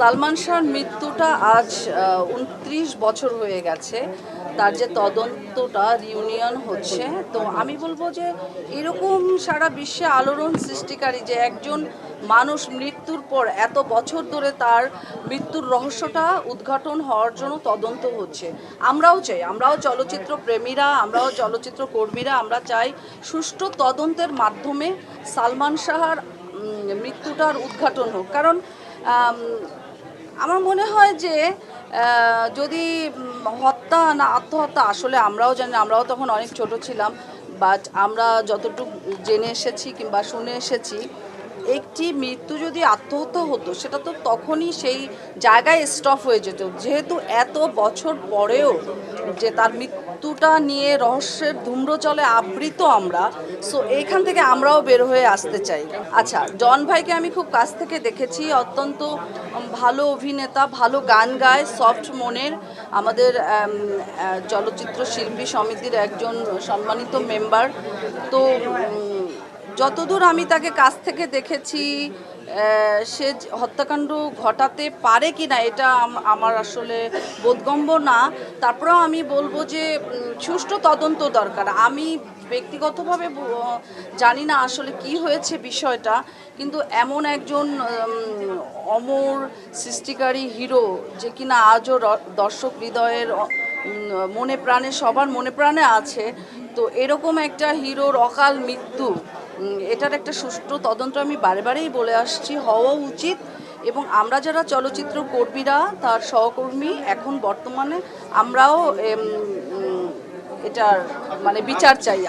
সালমান শাহর মৃত্যুটা আজ উনত্রিশ বছর হয়ে গেছে। তার যে তদন্তটা রিউনিয়ন হচ্ছে। তো আমি বলব যে এরকম সারা বিশ্বে আলোড়ন সৃষ্টিকারী যে একজন মানুষ মৃত্যুর পর এত বছর ধরে তার মৃত্যুর রহস্যটা উদ্ঘাটন হওয়ার জন্য তদন্ত হচ্ছে। আমরাও চাই, আমরাও চলচ্চিত্র প্রেমীরা, আমরাও চলচ্চিত্র কর্মীরা, আমরা চাই সুষ্ঠু তদন্তের মাধ্যমে সালমান শাহার মৃত্যুটার উদ্ঘাটন হোক। কারণ আমার মনে হয় যে যদি হত্যা না, আত্মহত্যা, আসলে আমরাও জানি আমরাও তখন অনেক ছোট ছিলাম বাট আমরা যতটুকু জেনে এসেছি কিংবা শুনে এসেছি একটি মৃত্যু যদি আত্মহত্যা হতো, সেটা তো তখনই সেই জায়গায় স্টপ হয়ে যেত। যেহেতু এত বছর পরেও যে তার মৃত্যুটা নিয়ে রহস্যের ধূম্রচলে আবৃত আমরা সো এইখান থেকে আমরাও বের হয়ে আসতে চাই। আচ্ছা জন ভাইকে আমি খুব কাছ থেকে দেখেছি, অত্যন্ত ভালো অভিনেতা, ভালো গান গায় সফট মনের, আমাদের চলচ্চিত্র শিল্পী সমিতির একজন সম্মানিত মেম্বার তো যতদূর আমি তাকে কাছ থেকে দেখেছি সে হত্যাকাণ্ড ঘটাতে পারে কি না এটা আমার আসলে বোধগম্য না। তারপরেও আমি বলব যে সুষ্ঠু তদন্ত দরকার। আমি ব্যক্তিগতভাবে জানি না আসলে কি হয়েছে বিষয়টা, কিন্তু এমন একজন অমর সৃষ্টিকারী হিরো যে কিনা আজও দর্শক হৃদয়ের মনে প্রাণে, সবার মনে প্রাণে আছে, তো এরকম একটা হিরোর অকাল মৃত্যু এটার একটা সুষ্ঠু তদন্ত আমি বারে বারেই বলে আসছি, হওয়া উচিত। এবং আমরা যারা চলচ্চিত্র কর্মীরা, তার সহকর্মী, এখন বর্তমানে আমরাও এটার মানে বিচার চাই